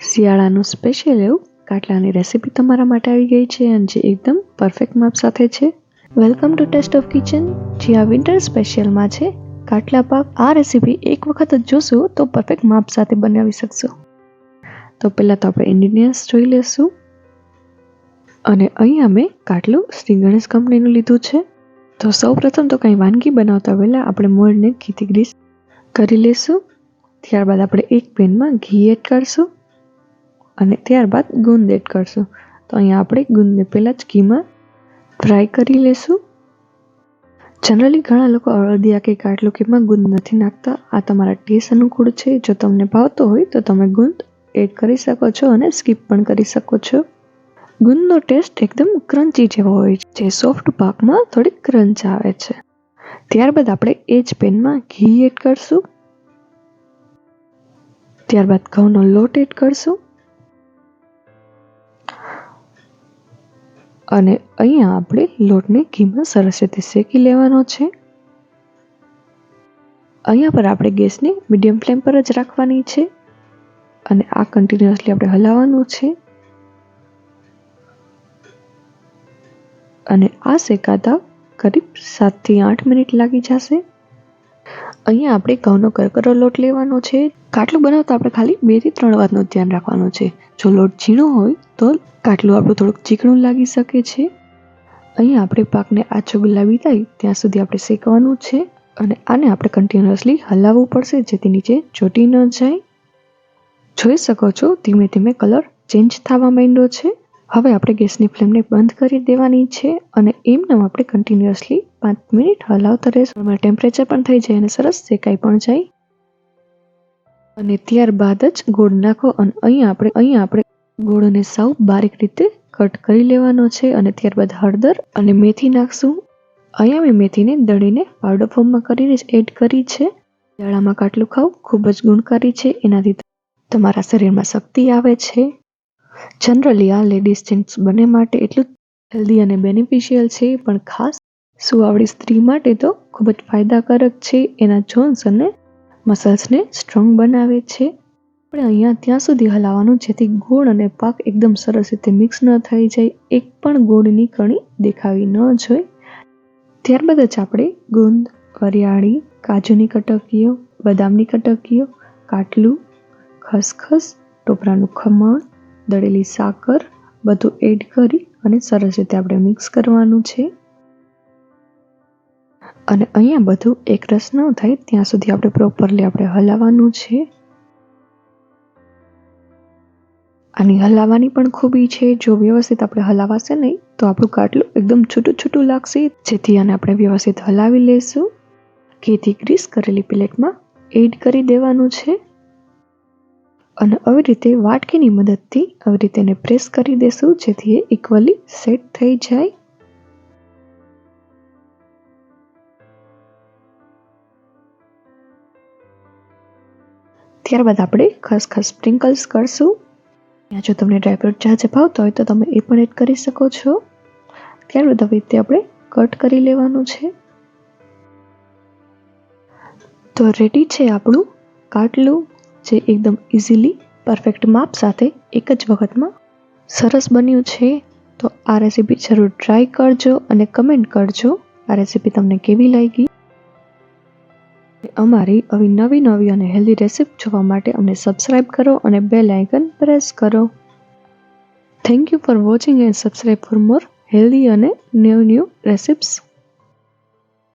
શિયાળાનું special એવું કાટલાની recipe તમારા માટે આવી ગઈ છે અને જે એકદમ પરફેક્ટ માપ સાથે છે. Welcome to taste of kitchen જે આ વિન્ટર સ્પેશિયલમાં છે, કાટલા પાક, આ રેસીપી એક વખત જ જોશો તો પરફેક્ટ માપ સાથે બનાવી શકશો. તો પહેલાં તો આપણે ઇન્ગ્રીડિયન્ટ્સ જોઈ લેશું. અને અહીંયા મેં કાટલું શ્રી ગણેશ કંપનીનું લીધું છે. તો સૌ પ્રથમ તો કંઈ વાનગી બનાવતા પહેલાં આપણે મોળને ઘીથી ગ્રીસ કરી લેશું. ત્યારબાદ આપણે એક પેનમાં ઘી એડ કરશું. અને ત્યારબાદ ગુંદ એડ કરશું. તો અહીંયા આપણે ગુંદને પહેલાં જ ઘીમાં ફ્રાય કરી લેશું. જનરલી ઘણા લોકો અળદિયા કે કાટલું કે ગુંદ નથી નાખતા. આ તમારા ટેસ્ટ અનુકૂળ છે. જો તમને ભાવતો હોય તો તમે ગુંદ એડ કરી શકો છો અને સ્કીપ પણ કરી શકો છો. ગુંદનો ટેસ્ટ એકદમ ક્રન્ચી જેવો હોય છે, જે સોફ્ટ પાકમાં થોડીક ક્રંચ આવે છે. ત્યારબાદ આપણે એ જ પેનમાં ઘી એડ કરશું. ત્યારબાદ ઘઉંનો લોટ એડ કરશું. અને અહીંયા આપણે લોટને ઘીમાં સરસ રીતે શેકી લેવાનો છે. અહીંયા પર આપણે ગેસને મીડિયમ ફ્લેમ પર જ રાખવાની છે અને આ કન્ટિન્યુઅસલી આપણે હલાવવાનું છે. અને આ શેકાતા કરીબ સાતથી આઠ મિનિટ લાગી જશે. અહીંયા આપણે ઘઉંનો કરકરો લોટ લેવાનો છે. કાટલું બનાવતા આપણે ખાલી બેથી ત્રણ વાતનું ધ્યાન રાખવાનું છે. જો લોટ ઝીણો હોય તો કાટલું આપણું થોડુંક ચીકણું લાગી શકે છે. અહીંયા આપણે પાકને આછો ગુલાબી થાય ત્યાં સુધી આપણે શેકવાનું છે અને આને આપણે કન્ટિન્યુઅસલી હલાવવું પડશે જેથી નીચે ચોટી ન જાય. જોઈ શકો છો, ધીમે ધીમે કલર ચેન્જ થવા માંડ્યો છે. હવે આપણે ગેસની ફ્લેમને બંધ કરી દેવાની છે અને એમને આપણે કન્ટિન્યુઅસલી પાંચ મિનિટ હલાવતા રહેશું. ટેમ્પરેચર પણ થઈ જાય અને સરસ શેકાઈ પણ જાય. અને ત્યારબાદ જ ગોળ નાખો અને અહીંયા આપણે અહીંયા આપણે ગોળને સાવ બારીક રીતે કટ કરી લેવાનો છે અને ત્યારબાદ હળદર અને મેથી નાખશું. અહીંયા મેં મેથીને દળીને પાવડર ફોર્મમાં કરીને જ એડ કરી છે. દાળામાં કાટલું ખાવું, ખૂબ જ ગુણકારી છે. એનાથી તમારા શરીરમાં શક્તિ આવે છે. જનરલી આ લેડીઝ જેન્ટ્સ બંને માટે એટલું હેલ્ધી અને બેનિફિશિયલ છે, પણ ખાસ સુવાવડી સ્ત્રી માટે તો ખૂબ જ ફાયદાકારક છે. એના જોન્સ અને મસલ્સને સ્ટ્રોંગ બનાવે છે. આપણે અહીંયા ત્યાં સુધી હલાવવાનું જેથી ગોળ અને પાક એકદમ સરસ રીતે મિક્સ ન થઈ જાય. એક પણ ગોળની કણી દેખાવી ન જોઈએ ત્યારબાદ જ આપણે ગુંદ, વરિયાળી, કાજુની કટકીઓ, બદામની કટકીઓ, કાટલું, ખસખસ, ટોપરાનું ખમણ, દળેલી સાકર બધું એડ કરી અને સરસ રીતે આપણે મિક્સ કરવાનું છે. અને અહીંયા બધું એકરસ ન થાય, ત્યાં સુધી આપણે પ્રોપરલી આપણે હલાવવાનું છે. આની હલાવવાની પણ ખૂબી છે જો વ્યવસ્થિત આપણે હલાવાશે નહીં, તો આપણું કાટલું એકદમ છૂટું છૂટું લાગશે. જેથી આને આપણે વ્યવસ્થિત હલાવી લઈશું ઘીથી ગ્રીસ કરેલી પ્લેટમાં એડ કરી દેવાનું છે. અને આવી રીતે વાટકીની મદદથી આવી રીતે એને પ્રેસ કરી દેશું, જેથી એ ઇક્વલી સેટ થઈ જાય. ત્યારબાદ આપણે ખસખસ સ્પ્રિંકલ્સ કરશું. ત્યાં જો તમને ડ્રાયફ્રૂટ જાજે ભાવતો હોય તો તમે એ પણ એડ કરી શકો છો. ત્યારબાદ આવી રીતે આપણે કટ કરી લેવાનું છે. તો રેડી છે આપણું કાટલું, જે એકદમ ઇઝીલી પરફેક્ટ માપ સાથે એક જ વખતમાં સરસ બન્યું છે. તો આ રેસીપી જરૂર ટ્રાય કરજો અને કમેન્ટ કરજો. આ રેસીપી તમને કેવી લાગી? અમારી આવી નવી નવી અને હેલ્ધી રેસિપી જોવા માટે અમને સબસ્ક્રાઇબ કરો અને બેલ આઇકન પ્રેસ કરો. Thank you for watching and subscribe for more healthy અને ન્યૂ ન્યૂ રેસિપ્સ